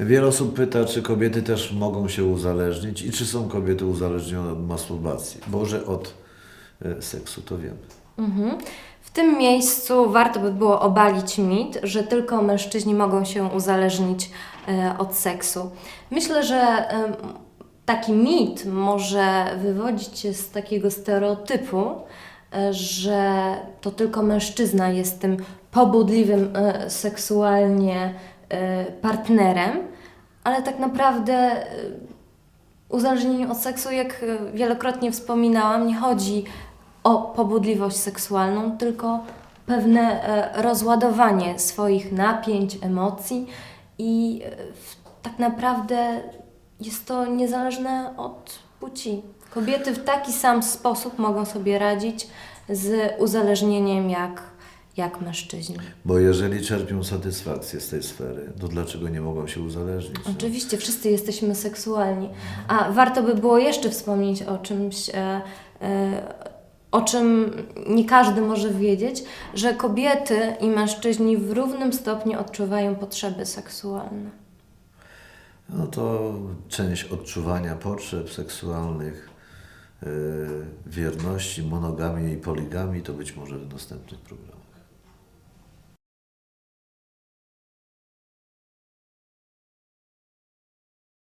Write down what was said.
Wiele osób pyta, czy kobiety też mogą się uzależnić i czy są kobiety uzależnione od masturbacji. Boże, od e, seksu, to wiemy. Mhm. W tym miejscu warto by było obalić mit, że tylko mężczyźni mogą się uzależnić e, od seksu. Myślę, że taki mit może wywodzić się z takiego stereotypu, e, że to tylko mężczyzna jest tym pobudliwym seksualnie partnerem, ale tak naprawdę e, uzależnienie od seksu, jak e, wielokrotnie wspominałam, nie chodzi o pobudliwość seksualną, tylko pewne e, rozładowanie swoich napięć, emocji i e, tak naprawdę jest to niezależne od płci. Kobiety w taki sam sposób mogą sobie radzić z uzależnieniem jak, jak mężczyźni. Bo jeżeli czerpią satysfakcję z tej sfery, to dlaczego nie mogą się uzależnić? no? Oczywiście, wszyscy jesteśmy seksualni. A warto by było jeszcze wspomnieć o czymś, e, e, o czym nie każdy może wiedzieć, że kobiety i mężczyźni w równym stopniu odczuwają potrzeby seksualne. No to część odczuwania potrzeb seksualnych, yy, wierności, monogamii i poligami to być może w następnych programach.